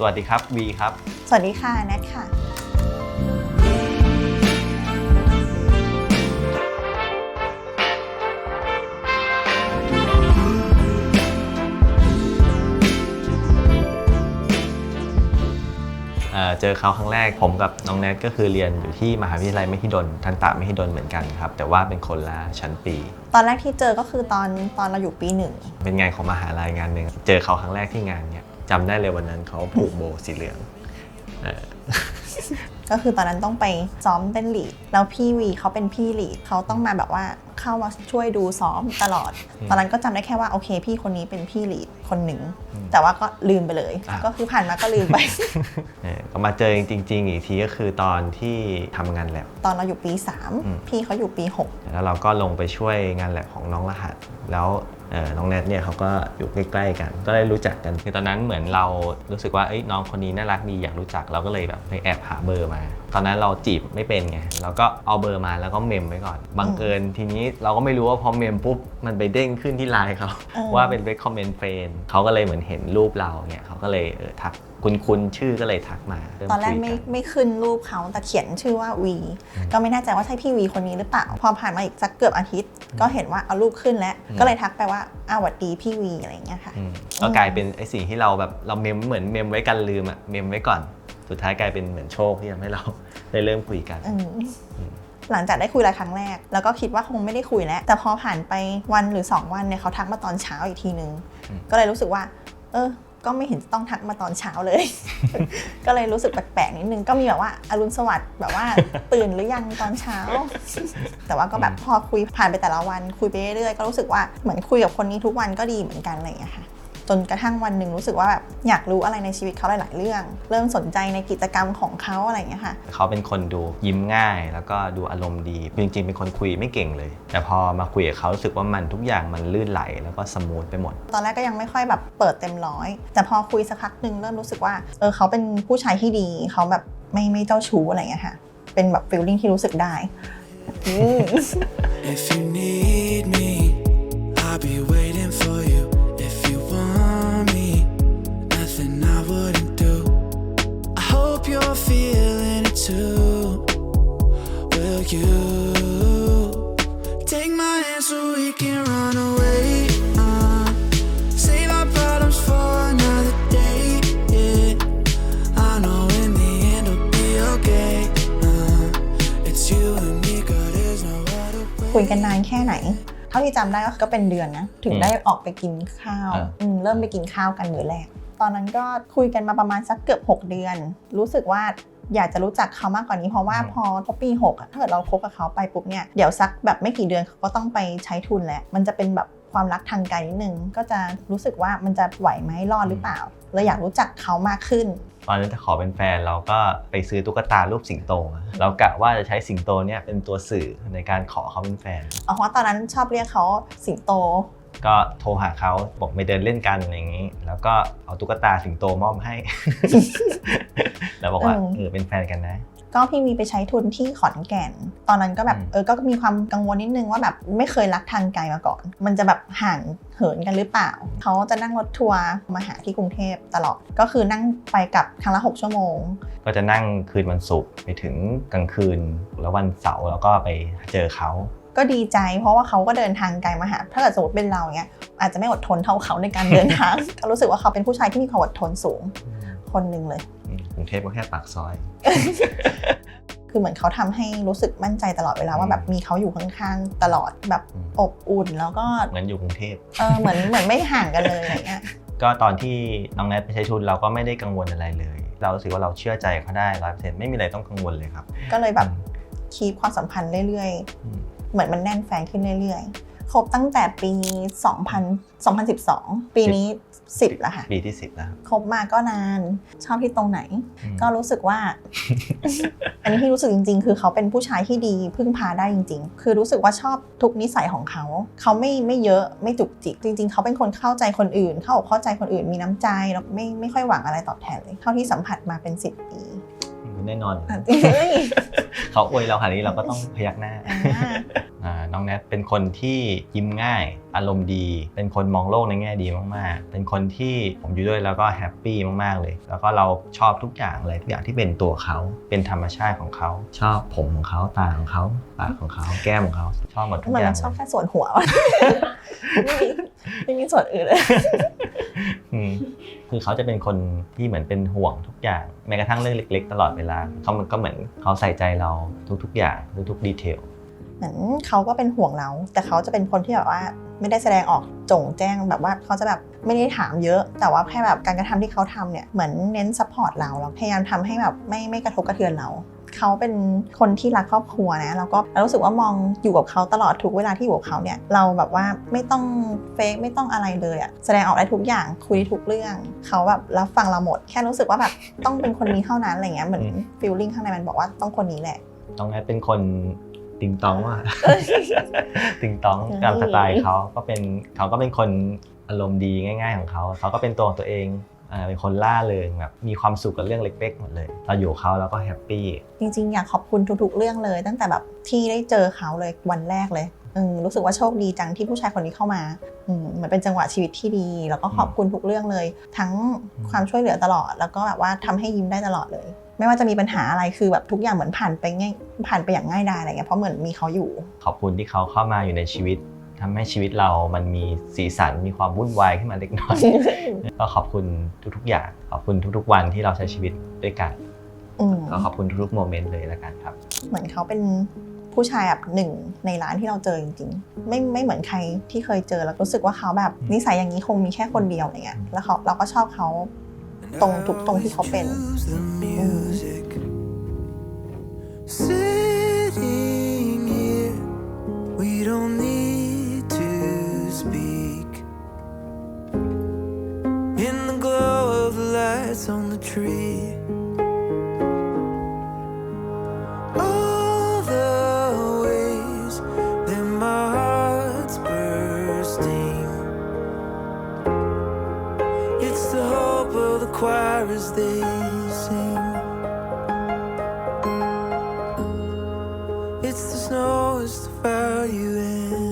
สวัสดีครับวีครับ สวัสดีค่ะแนทค่ะ เอ่อเจอเขาครั้งแรกผมกับน้องแนทก็คือเรียนอยู่ที่มหาวิทยาลัยมหิดลทันตะมหิดลเหมือนกันครับ แต่ว่าเป็นคนละชั้นปี ตอนแรกที่เจอก็คือตอนตอนเราอยู่ปีหนึ่ง เป็นงานของมหาลัยงานหนึ่งเจอเขาครั้งแรกที่งานเนี่ย จำได้เลยวันนั้นเขาผูกโบว์สีเหลืองเอ่อก็คือตอนนั้นต้องไปซ้อมเต้นลีด แล้วพี่วีเขาเป็นพี่ลีดเขาต้องมาแบบว่าเข้ามาช่วยดูซ้อมตลอดตอนนั้นก็จำได้แค่ว่าโอเค พี่คนนี้เป็นพี่ลีดคนหนึ่งแต่ว่าก็ลืมไปเลยก็คือผ่านมาก็ลืมไป เอ่อก็มาเจอจริง ๆ อีกทีก็คือตอนที่ทำงานแลบ ตอนเราอยู่ปี อืม 3 พี่เขาอยู่ปี 6 แล้วเราก็ลงไปช่วยงานแลบของน้องรหัส แล้วเอ่อ น้องแนทเนี่ยเขาก็อยู่ใกล้ๆกัน ก็ได้รู้จักกันคือตอนนั้นเหมือนเรารู้สึกว่าเอ้ยน้องคนนี้น่ารักดีอยากรู้จักเราก็เลยแบบไปแอบหาเบอร์มา ตอนนั้นเราจีบไม่เป็นไงเราก็เอาเบอร์มาแล้วก็เมมไว้ก่อนบังเอิญทีนี้เราก็ไม่รู้ว่าพอเมมปุ๊บมันไปเด้งขึ้นที่ไลน์เขาเออว่าเป็น recommend friend เขาก็เลยเหมือนเห็นรูปเราเนี่ยเขาก็เลยเออทักคุณคุณชื่อก็เลยทักมาเมตอนแรกคุยไม่นไม่ขึ้นรูปเขาแต่เขียนชื่อว่าวีก็ไม่แน่ใจว่าใช่พี่วีคนนี้หรือเปล่าพอผ่านมาอีกสักเกือบอาทิตย์ ก็เห็นว่าเอารูปขึ้นแล้วก็เลยทักไปว่าอ้าวหวัดดีพี่วีอะไรอย่างเงี้ยค่ะอืมก็กลายเป็นไอ้สิ่งที่เราแบบเราเมมเหมือนเมมไว้กันลืมอะเมมไว้ก่อน สุดท้ายกลายเป็นเหมือนโชคที่ทำให้เรา ได้เริ่มคุยกัน อืมหลังจากได้คุยรายครั้งแรก แล้วก็คิดว่าคงไม่ได้คุยแล้ว แต่พอผ่านไปวันหรือ 2 วันเนี่ยเขาทักมาตอนเช้าอีกทีนึง อืม ก็เลยรู้สึกว่า เออ ก็ไม่เห็นต้องทักมาตอนเช้าเลย ก็เลยรู้สึกแปลกๆนิดนึงก็มีแบบว่าอรุณสวัสดิ์แบบว่าตื่นหรือยังตอนเช้า แต่ว่าก็แบบพอคุยผ่านไปแต่ละวันคุยไปเรื่อยๆก็รู้สึกว่าเหมือนคุยกับคนนี้ทุกวันก็ดีเหมือนกันอะไรอย่างเงี้ยค่ะ จนกระทั่งวันหนึ่งรู้สึกว่าแบบอยากรู้อะไรในชีวิตเขาหลาย ๆ เรื่อง เริ่มสนใจในกิจกรรมของเขาอะไรอย่างเงี้ยค่ะ เขาเป็นคนดูยิ้มง่าย แล้วก็ดูอารมณ์ดี จริง ๆ เป็นคนคุยไม่เก่งเลย แต่พอมาคุยกับเขารู้สึกว่ามันทุกอย่างมันลื่นไหลแล้วก็สมูทไปหมด ตอนแรกก็ยังไม่ค่อยแบบเปิดเต็มร้อย แต่พอคุยสักพักหนึ่งเริ่มรู้สึกว่าเออเขาเป็นผู้ชายที่ดีเขาแบบไม่ไม่เจ้าชู้อะไรอย่างเงี้ยค่ะ เป็นแบบฟีลลิ่งที่รู้สึกได้อืม If you need คุยกันนานแค่ไหน เท่าที่จำได้ก็เป็นเดือนนะ ถึงได้ออกไปกินข้าวอ่าอืมเริ่มไปกินข้าวกันมื้อแรก ตอนนั้นก็คุยกันมาประมาณสักเกือบ 6 เดือน รู้สึกว่าอยากจะรู้จักเขามากกว่านี้เพราะว่าพอพอปี6อะถ้าเกิดเราคบกับเขาไปปุ๊บเนี่ยเดี๋ยวสักแบบไม่กี่เดือนเขาก็ต้องไปใช้ทุนแล้วมันจะเป็นแบบความรักทางไกลนิดนึงก็จะรู้สึกว่ามันจะไหวไหมรอดหรือเปล่าเลยอยากรู้จักเขามากขึ้น ตอนนั้นจะขอเป็นแฟนเราก็ไปซื้อตุ๊กตารูปสิงโตมาเรากะว่าจะใช้สิงโตเนี่ยเป็นตัวสื่อในการขอเขาเป็นแฟนเพราะว่าตอนนั้นชอบเรียกเขาสิงโต ก็โทรหาเขาบอกไปเดินเล่นกันอะไรอย่างนี้ แล้วก็เอาตุ๊กตาสิงโตมอบให้ แล้วบอกว่าเออเออเป็นแฟนกันนะ ก็พี่มีไปใช้ทุนที่ขอนแก่น ตอนนั้นก็แบบอืมเออก็มีความกังวลนิดนึงว่าแบบไม่เคยรักทางไกลมาก่อน มันจะแบบห่างเหินกันหรือเปล่า เขาจะนั่งรถทัวร์มาหาที่กรุงเทพตลอด ก็คือนั่งไปกลับครั้งละ 6 ชั่วโมง ก็จะนั่งคืนวันศุกร์ไปถึงกลางคืนแล้ววันเสาร์แล้วก็ไปเจอเขาก็ดีใจเพราะว่าเขาก็เดินทางไกลมาหา ถ้าเกิดสมมติเป็นเราเนี้ยอาจจะไม่อดทนเท่าเขาในการเดินทางก็รู้สึกว่าเขาเป็นผู้ชายที่มีความอดทนสูง คนหนึ่งเลยอืมกรุงเทพก็แค่ปากซอย คือเหมือนเขาทำให้รู้สึกมั่นใจตลอดเวลาว่าแบบมีเขาอยู่ข้างๆตลอดแบบอืมอบอุ่นแล้วก็เหมือนอยู่กรุงเทพเออเหมือนเหมือนไม่ห่างกันเลยอะไรเงี้ยก็ตอนที่น้องแนทไปใช้ทุนเราก็ไม่ได้กังวลอะไรเลย เรารู้สึกว่าเราเชื่อใจเขาได้ร้อยเปอร์เซ็นต์ไม่มีอะไรต้องกังวลเลยครับ ก็เลยแบบคีปความสัมพันธ์เรื่อยอืมๆเหมือนมันแน่นแฟนขึ้นเรื่อยๆ คบตั้งแต่ปี 2000 2012 ปีนี้ 10แล้วค่ะ ปีที่ 10 แล้ว ครับคบมาก็นาน ชอบที่ตรงไหนอืมก็รู้สึกว่า อันนี้ที่รู้สึกจริง ๆ คือเขาเป็นผู้ชายที่ดีพึ่งพาได้จริง ๆ คือรู้สึกว่าชอบทุกนิสัยของเขา เขาไม่ไม่เยอะไม่จุกจิก จริง ๆ เขาเป็นคนเข้าใจคนอื่น เข้าอกเข้าใจคนอื่นมีน้ำใจแล้วไม่ไม่ค่อยหวังอะไรตอบแทนเลย เท่าที่สัมผัสมาเป็น 10 ปีแน่นอนอยู่อะแล้วเฮ้ยเขาอวยเราขนาดนี้เราก็ต้องพยักหน้าอ่าอ่าน้อง น้องแนทเป็นคนที่ยิ้มง่าย อารมณ์ดี เป็นคนมองโลกในแง่ดีมากๆ เป็นคนที่ผมอยู่ด้วยแล้วก็แฮปปี้มากๆเลย แล้วก็เราชอบทุกอย่างเลยทุกอย่างที่เป็นตัวเขา เป็นธรรมชาติของเขา ชอบผมของเขาตาของเขาปากของเขาแก้มของเขาชอบหมดทุกเหมือนอย่ามังนชอบเลยแค่ส่วนหัววะไม่มีไม่มีส่วนอื่นเลยอืมคือเขาจะเป็นคนที่เหมือนเป็นห่วงทุกอย่างแม้กระทั่งเรื่องเล็ก ๆ ตลอดเวลาเขามันก็เหมือนเขาใส่ใจเราทุกๆอย่างทุกๆดีเทล เหมือนเขาก็เป็นห่วงเรา แต่เขาจะเป็นคนที่แบบว่าไม่ได้แสดงออกจงแจ้งแบบว่าเขาจะแบบไม่ได้ถามเยอะ แต่ว่าแค่แบบการกระทำที่เขาทำเนี่ยเหมือนเน้นซัพพอร์ตเราแล้วพยายามทำให้แบบไม่ไม่กระทบกระเทือนเราเขาเป็นคนที่รักครอบครัวนะแล้วก็เรารู้สึกว่ามองอยู่กับเขาตลอดทุกเวลาที่อยู่กับเขาเนี่ยเราแบบว่าไม่ต้องเฟกไม่ต้องอะไรเลยอะแสดงออกได้ทุกอย่างคุยได้ทุกเรื่องเขาแบบรับฟังเราหมด แค่รู้สึกว่าแบบต้องเป็นคนนี้เท่านั้นอะไรเงี้ยเหมือนฟีลลิ่งข้างในมันบอกว่าต้องคนนี้แหละน้องแนทเป็นคน ติงตองว่ะติงตองตามสไตล์เขาก็เป็นเขาก็เป็นคนอารมณ์ดีง่าย ๆ ของเขาเขาก็เป็นตัวของตัวเองอ่าเป็นคนล่าเริงแบบมีความสุขกับเรื่องเล็กๆหมดเลยเราอยู่กับเขาแล้วก็แฮปปี้จริงๆ อยากขอบคุณทุกๆ เรื่องเลย ตั้งแต่แบบที่ได้เจอเขาเลยวันแรกเลยอืมรู้สึกว่าโชคดีจังที่ผู้ชายคนนี้เข้ามาอืมเหมือนเป็นจังหวะชีวิตที่ดี แล้วก็ขอบคุณทุกเรื่องเลย ทั้งความช่วยเหลือตลอด แล้วก็แบบว่าทำให้ยิ้มได้ตลอดเลย ไม่ว่าจะมีปัญหาอะไรคือแบบทุกอย่างเหมือนผ่านไปง่ายผ่านไปอย่างง่ายดายอะไรเงี้ยเพราะเหมือนมีเขาอยู่ ขอบคุณที่เขาเข้ามาอยู่ในชีวิตทำให้ชีวิตเรามันมีสีสันมีความวุ่นวายขึ้นมาเล็กน้อย ก็ขอบคุณทุกๆ อย่าง ขอบคุณทุกๆ วันที่เราใช้ชีวิตด้วยกันอืมก็ขอบคุณทุกๆโมเมนต์เลยแล้วกันครับ เหมือนเขาเป็นผู้ชายแบบหนึ่งในร้านที่เราเจอจริงๆ ไม่ไม่เหมือนใครที่เคยเจอแล้วรู้สึกว่าเขาแบบนิสัยอย่างนี้คงมีแค่คนเดียวอะไรเงี้ยแล้วเขาเราก็ชอบเขา ตรงทุกตรงที่เขาเป็น Choose the music. for you in.